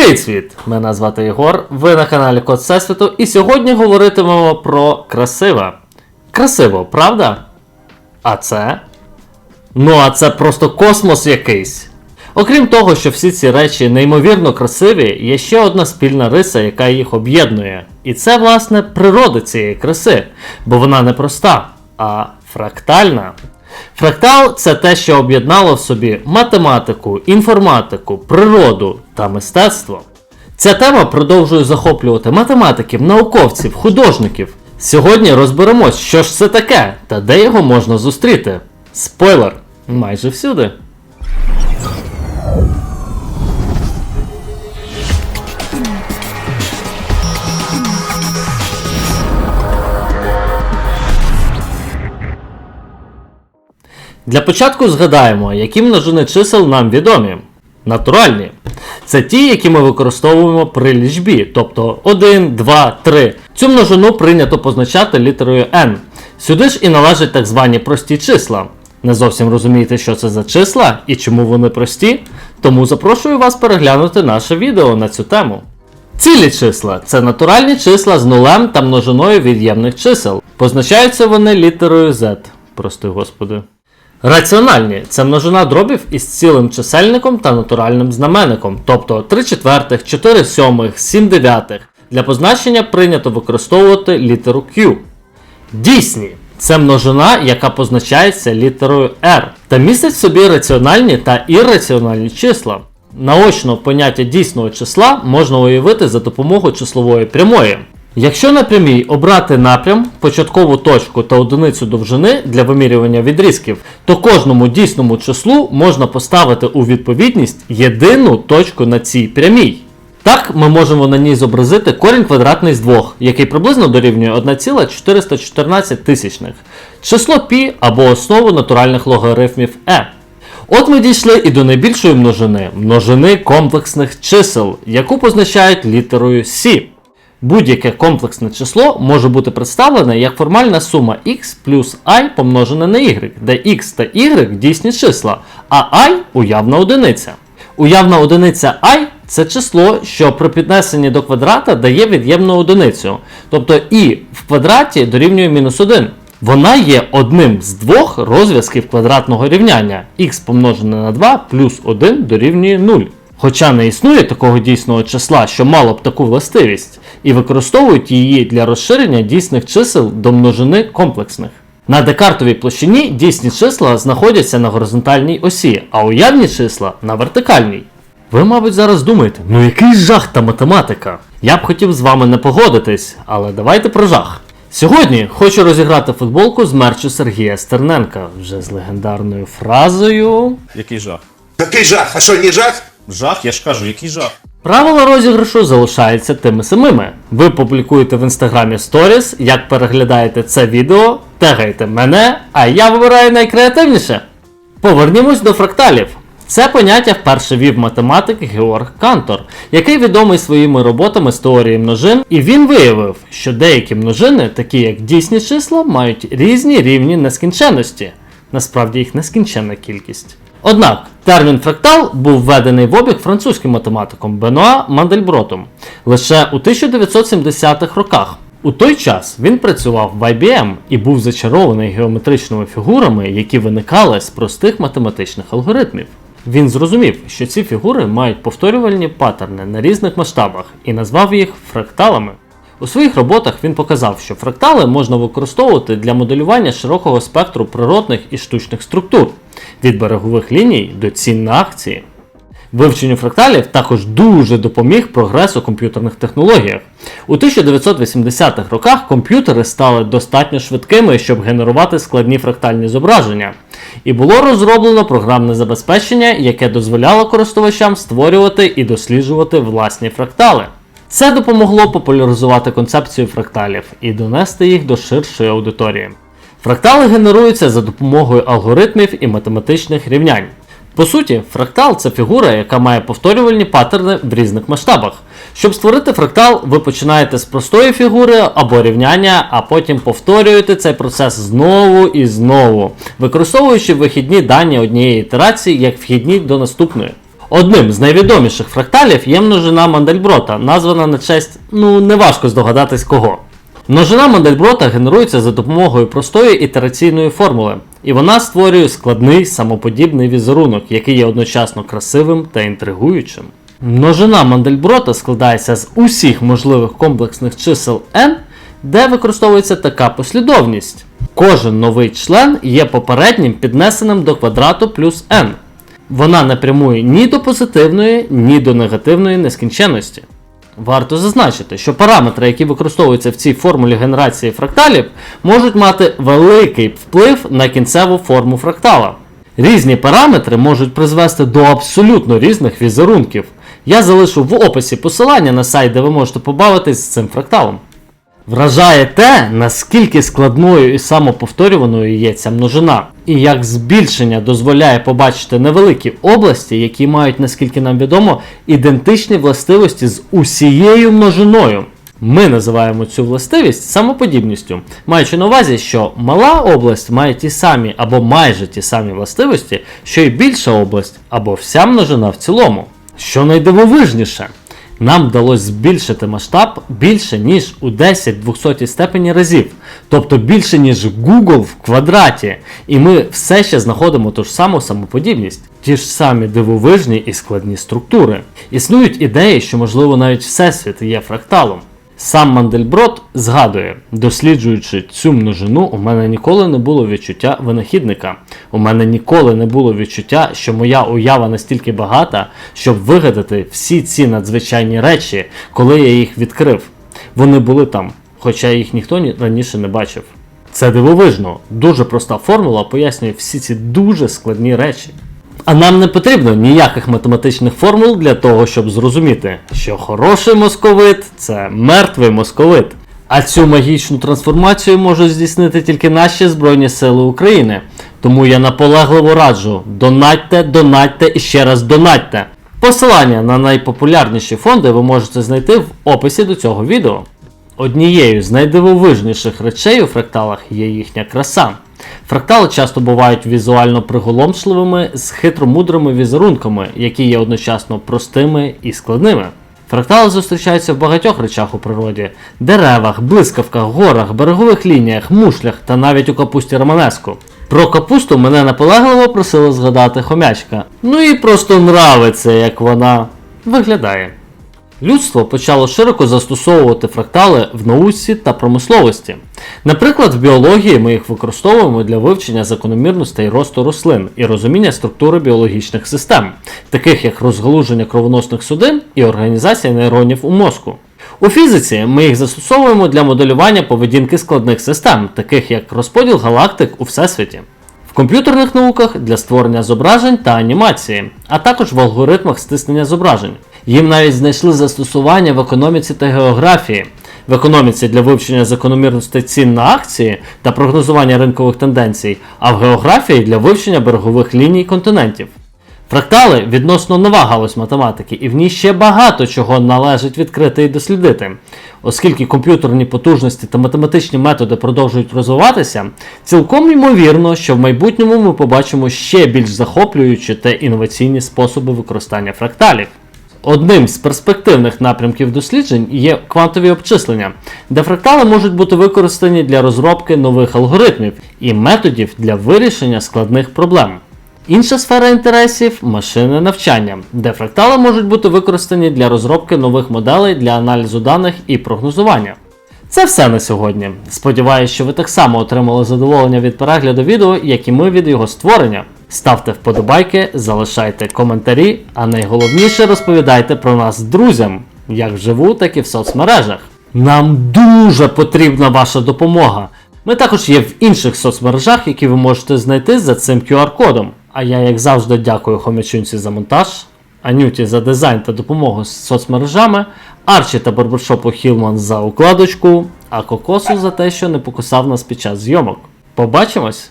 Привіт! Мене звати Єгор, ви на каналі Код Всесвіту, і сьогодні говоритимемо про красиве. Красиво, правда? А це? Ну, а це просто космос якийсь. Окрім того, що всі ці речі неймовірно красиві, є ще одна спільна риса, яка їх об'єднує. І це, власне, природа цієї краси, бо вона не проста, а фрактальна. Фрактал це те, що об'єднало в собі математику, інформатику, природу та мистецтво. Ця тема продовжує захоплювати математиків, науковців, художників. Сьогодні розберемось, що ж це таке та де його можна зустріти. Спойлер, майже всюди. Для початку згадаємо, які множини чисел нам відомі. Натуральні. Це ті, які ми використовуємо при лічбі, тобто 1, 2, 3. Цю множину прийнято позначати літерою n. Сюди ж і належать так звані прості числа. Не зовсім розумієте, що це за числа і чому вони прості? Тому запрошую вас переглянути наше відео на цю тему. Цілі числа це натуральні числа з нулем та множиною від'ємних чисел. Позначаються вони літерою z. Прости господи. Раціональні це множина дробів із цілим чисельником та натуральним знаменником, тобто 3 четвертих, 4 сьомих, 7 дев'ятих. Для позначення прийнято використовувати літеру Q. Дійсні це множина, яка позначається літерою R, та містить в собі раціональні та ірраціональні числа. Наочно поняття дійсного числа можна уявити за допомогою числової прямої. Якщо на прямій обрати напрям, початкову точку та одиницю довжини для вимірювання відрізків, то кожному дійсному числу можна поставити у відповідність єдину точку на цій прямій. Так, ми можемо на ній зобразити корінь квадратний з 2, який приблизно дорівнює 1,414 тисячних, число π або основу натуральних логарифмів e. От ми дійшли і до найбільшої множини множини комплексних чисел, яку позначають літерою Сі. Будь-яке комплексне число може бути представлене як формальна сума x плюс і помножене на y, де x та y дійсні числа, а і уявна одиниця. Уявна одиниця і це число, що при піднесенні до квадрата дає від'ємну одиницю, тобто і в квадраті дорівнює мінус 1. Вона є одним з двох розв'язків квадратного рівняння x помножене на 2 плюс 1 дорівнює 0. Хоча не існує такого дійсного числа, що мало б таку властивість, і використовують її для розширення дійсних чисел до множини комплексних. На декартовій площині дійсні числа знаходяться на горизонтальній осі, а уявні числа на вертикальній. Ви, мабуть, зараз думаєте, ну який жах та математика? Я б хотів з вами не погодитись, але давайте про жах. Сьогодні хочу розіграти футболку з мерчу Сергія Стерненка вже з легендарною фразою. Який жах? Який жах? А що, не жах? Жах, я ж кажу, який жах. Правила розіграшу залишаються тими самими. Ви публікуєте в інстаграмі сторіс, як переглядаєте це відео, тегайте мене, а я вибираю найкреативніше. Повернімось до фракталів. Це поняття вперше вів математик Георг Кантор, який відомий своїми роботами з теорії множин, і він виявив, що деякі множини, такі як дійсні числа, мають різні рівні нескінченності. Насправді їх нескінченна кількість. Однак термін фрактал був введений в обіг французьким математиком Бенуа Мандельбротом лише у 1970-х роках. У той час він працював в IBM і був зачарований геометричними фігурами, які виникали з простих математичних алгоритмів. Він зрозумів, що ці фігури мають повторювальні паттерни на різних масштабах і назвав їх фракталами. У своїх роботах він показав, що фрактали можна використовувати для моделювання широкого спектру природних і штучних структур від берегових ліній до цін на акції. Вивченню фракталів також дуже допоміг прогрес у комп'ютерних технологіях. У 1980-х роках комп'ютери стали достатньо швидкими, щоб генерувати складні фрактальні зображення. І було розроблено програмне забезпечення, яке дозволяло користувачам створювати і досліджувати власні фрактали. Це допомогло популяризувати концепцію фракталів і донести їх до ширшої аудиторії. Фрактали генеруються за допомогою алгоритмів і математичних рівнянь. По суті, фрактал це фігура, яка має повторювальні паттерни в різних масштабах. Щоб створити фрактал, ви починаєте з простої фігури або рівняння, а потім повторюєте цей процес знову і знову, використовуючи вихідні дані однієї ітерації як вхідні до наступної. Одним з найвідоміших фракталів є множина Мандельброта, названа на честь, ну неважко здогадатись кого. Множина Мандельброта генерується за допомогою простої ітераційної формули, і вона створює складний самоподібний візерунок, який є одночасно красивим та інтригуючим. Множина Мандельброта складається з усіх можливих комплексних чисел n, де використовується така послідовність. Кожен новий член є попереднім піднесеним до квадрату плюс n. Вона не прямує ні до позитивної, ні до негативної нескінченності. Варто зазначити, що параметри, які використовуються в цій формулі генерації фракталів, можуть мати великий вплив на кінцеву форму фрактала. Різні параметри можуть призвести до абсолютно різних візерунків. Я залишу в описі посилання на сайт, де ви можете побавитись з цим фракталом. Вражає те, наскільки складною і самоповторюваною є ця множина, і як збільшення дозволяє побачити невеликі області, які мають, наскільки нам відомо, ідентичні властивості з усією множиною. Ми називаємо цю властивість самоподібністю, маючи на увазі, що мала область має ті самі або майже ті самі властивості, що й більша область або вся множина в цілому. Що найдивовижніше, нам вдалося збільшити масштаб більше, ніж у 10 200 степені разів, тобто більше, ніж Google в квадраті. І ми все ще знаходимо ту ж саму самоподібність, ті ж самі дивовижні і складні структури. Існують ідеї, що, можливо, навіть Всесвіт є фракталом. Сам Мандельброд згадує, досліджуючи цю множину, у мене ніколи не було відчуття винахідника. У мене ніколи не було відчуття, що моя уява настільки багата, щоб вигадати всі ці надзвичайні речі, коли я їх відкрив. Вони були там, хоча їх ніхто ні- раніше не бачив. Це дивовижно. Дуже проста формула пояснює всі ці дуже складні речі. А нам не потрібно ніяких математичних формул для того, щоб зрозуміти, що хороший московит це мертвий московит. А цю магічну трансформацію можуть здійснити тільки наші Збройні Сили України. Тому я наполегливо раджу: донатьте, донатьте і ще раз донатьте. Посилання на найпопулярніші фонди ви можете знайти в описі до цього відео. Однією з найдивовижніших речей у фракталах є їхня краса. Фрактали часто бувають візуально приголомшливими з хитромудрими візерунками, які є одночасно простими і складними. Фрактали зустрічаються в багатьох речах у природі: деревах, блискавках, горах, берегових лініях, мушлях та навіть у капусті романеску. Про капусту мене наполегливо просили згадати хомячка. Ну і просто нравиться, як вона виглядає. Людство почало широко застосовувати фрактали в науці та промисловості. Наприклад, в біології ми їх використовуємо для вивчення закономірностей росту рослин і розуміння структури біологічних систем, таких як розгалуження кровоносних судин і організація нейронів у мозку. У фізиці ми їх застосовуємо для моделювання поведінки складних систем, таких як розподіл галактик у всесвіті. В комп'ютерних науках для створення зображень та анімації, а також в алгоритмах стиснення зображень. Їм навіть знайшли застосування в економіці та географії. В економіці для вивчення закономірностей цін на акції та прогнозування ринкових тенденцій, а в географії для вивчення берегових ліній континентів. Фрактали відносно нова галузь математики, і в ній ще багато чого належить відкрити і дослідити. Оскільки комп'ютерні потужності та математичні методи продовжують розвиватися, цілком ймовірно, що в майбутньому ми побачимо ще більш захоплюючі та інноваційні способи використання фракталів. Одним з перспективних напрямків досліджень є квантові обчислення, де фрактали можуть бути використані для розробки нових алгоритмів і методів для вирішення складних проблем. Інша сфера інтересів машинне навчання, де фрактали можуть бути використані для розробки нових моделей для аналізу даних і прогнозування. Це все на сьогодні. Сподіваюсь, що ви так само отримали задоволення від перегляду відео, як і ми від його створення. Ставте вподобайки, залишайте коментарі, а найголовніше розповідайте про нас друзям, як вживу, так і в соцмережах. Нам дуже потрібна ваша допомога. Ми також є в інших соцмережах, які ви можете знайти за цим QR-кодом. А я, як завжди, дякую Хомячунці за монтаж, Анюті за дизайн та допомогу з соцмережами, Арчі та барбершопу Хілман за укладочку, а Кокосу за те, що не покусав нас під час зйомок. Побачимось!